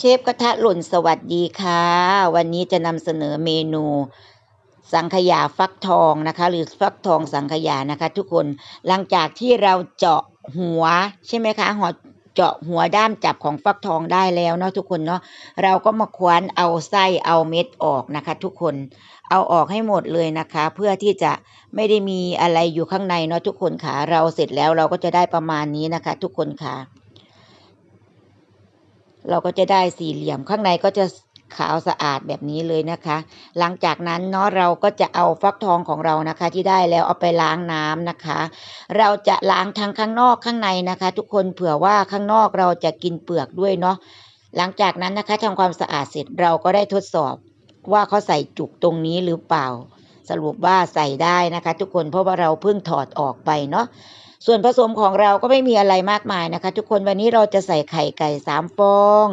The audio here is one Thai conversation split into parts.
เชฟกระทะหล่นสวัสดีค่ะ วันนี้จะนำเสนอเมนู สังขยาฟักทองนะคะ หรือฟักทองสังขยานะคะ ทุกคนหลังจากที่เราเจาะหัวใช่ไหมคะหัวเจาะหัวด้ามจับของฟักทองได้แล้วเนาะทุกคนเนาะเราก็มาคว้านเอาไส้เอาเม็ดออกนะคะ ทุกคนเอาออกให้หมดเลยนะคะ เพื่อที่จะไม่ได้มีอะไรอยู่ข้างในเนาะทุกคนค่ะเราเสร็จแล้วเราก็จะได้ประมาณนี้นะคะ ทุกคนค่ะ เราก็จะได้สี่เหลี่ยมข้างในก็จะขาวสะอาดแบบนี้เลยนะคะ หลังจากนั้นเนาะเราก็จะเอาฟักทองของเรานะคะ ที่ได้แล้วเอาไปล้างน้ำนะคะ เราจะล้างทั้งข้างนอกข้างในนะคะ ทุกคนเผื่อว่าข้างนอกเราจะกินเปลือกด้วยเนาะหลังจากนั้นนะคะทำความสะอาดเสร็จเราก็ได้ทดสอบว่าเขาใส่จุกตรงนี้หรือเปล่า สรุปว่าใส่ได้นะคะ ทุกคนเพราะว่าเราเพิ่งถอดออกไปเนาะ ส่วนผสมของเราก็ไม่มีอะไรมากมายนะคะ ทุกคนวันนี้เราจะใส่ไข่ไก่สามฟอง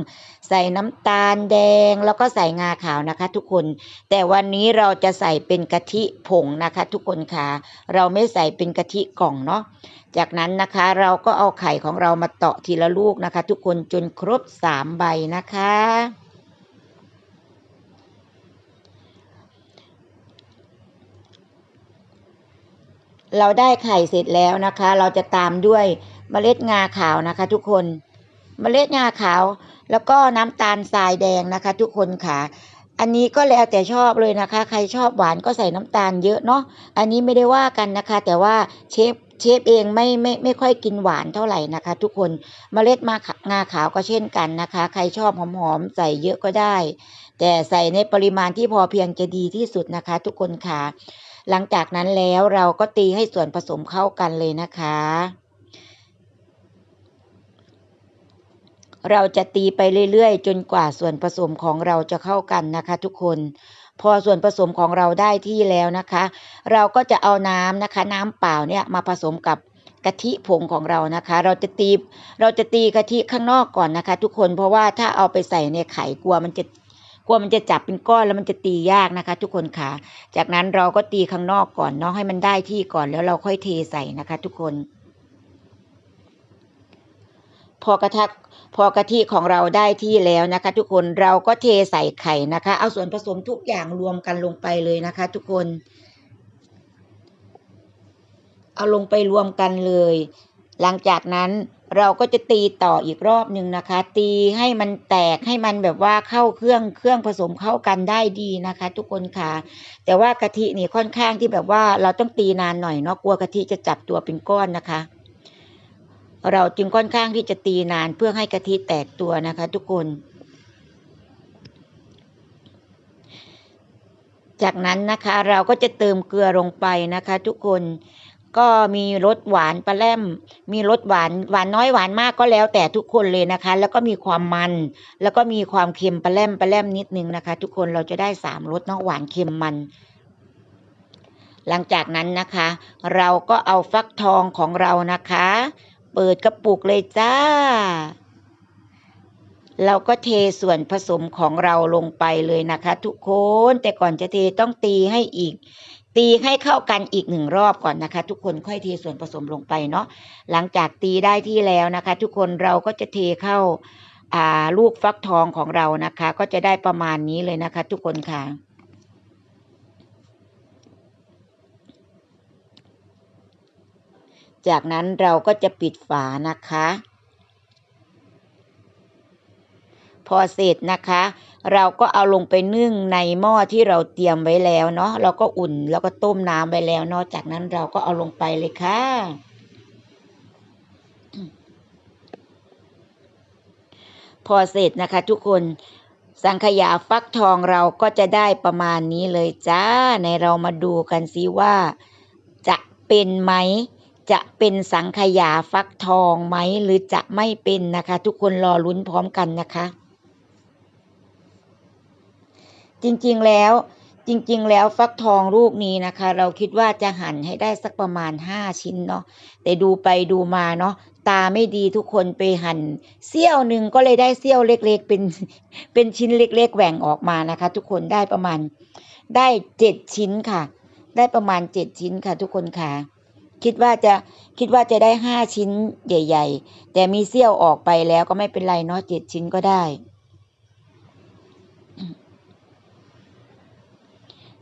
ใส่น้ำตาลแดงแล้วก็ใส่งาขาวนะคะ ทุกคน แต่วันนี้เราจะใส่เป็นกะทิผงนะคะ ทุกคนค่ะเราไม่ใส่เป็นกะทิกล่องเนาะจากนั้นนะคะเราก็เอาไข่ของเรามาเตาะทีละลูกนะคะ ทุกคนจนครบสามใบนะคะ เราได้ไข่เสร็จแล้วนะคะ เราจะตามด้วยเมล็ดงาขาวนะคะ ทุกคนเมล็ดงาขาว แล้วก็น้ำตาลทรายแดงนะคะ ทุกคนค่ะ อันนี้ก็แล้วแต่ชอบเลยนะคะ ใครชอบหวานก็ใส่น้ำตาลเยอะเนาะอันนี้ไม่ได้ว่ากันนะคะ แต่ว่าเชฟเชฟเองไม่ไม่ไม่ค่อยกินหวานเท่าไหร่นะคะ ทุกคนเมล็ดมางาขาวก็เช่นกันนะคะ ใครชอบหอมๆใส่เยอะก็ได้ แต่ใส่ในปริมาณที่พอเพียงจะดีที่สุดนะคะ ทุกคนค่ะ หลังจากนั้นแล้วเราก็ตีให้ส่วนผสมเข้ากันเลยนะคะ เราจะตีไปเรื่อยๆ จนกว่าส่วนผสมของเราจะเข้ากันนะคะ ทุกคนพอส่วนผสมของเราได้ที่แล้วนะคะ เราก็จะเอาน้ำนะคะ น้ำเปล่าเนี่ยมาผสมกับกะทิผงของเรานะคะ เราจะตีเราจะตีกะทิข้างนอกก่อนนะคะ ทุกคนเพราะว่าถ้าเอาไปใส่ในไข่กลัวมันจะ กลัวมันจะจับเป็นก้อนแล้วมันจะตียากนะคะ ทุกคนค่ะ จากนั้นเราก็ตีข้างนอกก่อนเนาะให้มันได้ที่ก่อนแล้วเราค่อยเทใส่นะคะ ทุกคน พอกระทักพอกะทิของเราได้ที่แล้วนะคะ ทุกคนเราก็เทใส่ไข่นะคะ เอาส่วนผสมทุกอย่างรวมกันลงไปเลยนะคะ ทุกคน เอาลงไปรวมกันเลย หลังจากนั้น เราก็จะตีต่ออีกรอบหนึ่งนะคะ ตีให้มันแตกให้มันแบบว่าเข้าเครื่องเครื่องผสมเข้ากันได้ดีนะคะ ทุกคนค่ะ แต่ว่ากะทินี่ค่อนข้างที่แบบว่าเราต้องตีนานหน่อยเนาะกลัวกะทิจะจับตัวเป็นก้อนนะคะ เราจึงค่อนข้างที่จะตีนานเพื่อให้กะทิแตกตัวนะคะ ทุกคน จากนั้นนะคะเราก็จะเติมเกลือลงไปนะคะ ทุกคน ก็มีรสหวานปลาแรมมีรสหวานหวานน้อยหวานมากก็แล้วแต่ทุกคนเลยนะคะ แล้วก็มีความมัน แล้วก็มีความเค็มปลาแรมปลาแรมนิดนึงนะคะ ทุกคนเราจะได้สามรสเนาะหวานเค็มมันหลังจากนั้นนะคะ เราก็เอาฟักทองของเรานะคะ เปิดกระปุกเลยจ้า เราก็เทส่วนผสมของเราลงไปเลยนะคะ ทุกคนแต่ก่อนจะเทต้องตีให้อีก ตีให้เข้ากันอีกหนึ่งรอบก่อนนะคะ ทุกคนค่อยเทส่วนผสมลงไปเนาะหลังจากตีได้ที่แล้วนะคะ ทุกคนเราก็จะเทเข้าลูกฟักทองของเรานะคะ ก็จะได้ประมาณนี้เลยนะคะ ทุกคนค่ะจากนั้นเราก็จะปิดฝานะคะ พอเสร็จนะคะ เราก็เอาลงไปนึ่งในหม้อที่เราเตรียมไว้แล้วเนาะเราก็อุ่นแล้วก็ต้มน้ำไว้แล้วนาะจากนั้นเราก็เอาลงไปเลยค่ะพอเสร็จนะคะทุกคนสังขยาฟักทองเราก็จะได้ประมาณนี้เลยจ้า ในเรามาดูกันซิว่า จะเป็นไหม จะเป็นสังขยาฟักทองไหม หรือจะไม่เป็นนะคะ ทุกคนรอลุ้นพร้อมกันนะคะ จริงๆแล้วจริงๆ แล้วฟักทองลูกนี้นะคะ เราคิดว่าจะหั่นให้ได้สักประมาณห้าชิ้นเนาะแต่ดูไปดูมาเนาะตาไม่ดีทุกคนไปหั่นเสี้ยวหนึ่งก็เลยได้เสี้ยวเล็กๆ เป็นเป็นชิ้นเล็กๆแหว่งออกมานะคะ ทุกคนได้ประมาณได้เจ็ดชิ้นค่ะ ได้ประมาณเจ็ดชิ้นค่ะ ทุกคนค่ะ คิดว่าจะคิดว่าจะได้ห้าชิ้นใหญ่ ๆ แต่มีเสี้ยวออกไปแล้วก็ไม่เป็นไรเนาะเจ็ดชิ้นก็ได้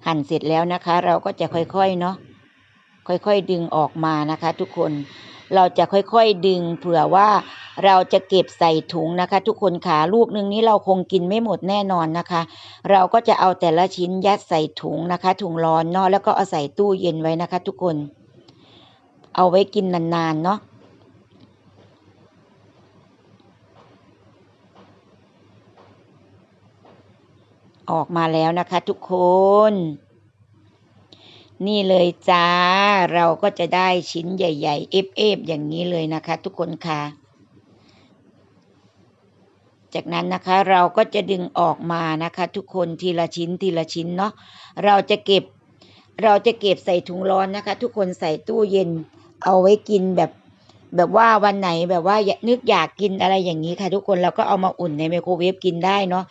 หั่นเสร็จแล้วนะคะ เราก็จะค่อยๆเนาะค่อยๆดึงออกมานะคะ ทุกคนเราจะค่อยๆดึงเผื่อว่าเราจะเก็บใส่ถุงนะคะ ทุกคนค่ะลูกหนึ่งนี้เราคงกินไม่หมดแน่นอนนะคะ เราก็จะเอาแต่ละชิ้นยัดใส่ถุงนะคะ ถุงร้อนเนาะแล้วก็เอาใส่ตู้เย็นไว้นะคะ ทุกคน เอาไว้กินนานๆเนาะ ออกมาแล้วนะคะทุกคน นี่เลยจ้า เราก็จะได้ชิ้นใหญ่ๆ เอฟเอฟอย่างนี้เลยนะคะ ทุกคนค่ะ จากนั้นนะคะเราก็จะดึงออกมานะคะ ทุกคนทีละชิ้นทีละชิ้นเนาะเราจะเก็บ เราจะเก็บใส่ถุงร้อนนะคะ ทุกคนใส่ตู้เย็น เอาไว้กินแบบแบบว่าวันไหนแบบว่านึกอยากกินอะไรอย่างนี้ค่ะ ทุกคนเราก็เอามาอุ่นในไมโครเวฟกินได้เนาะ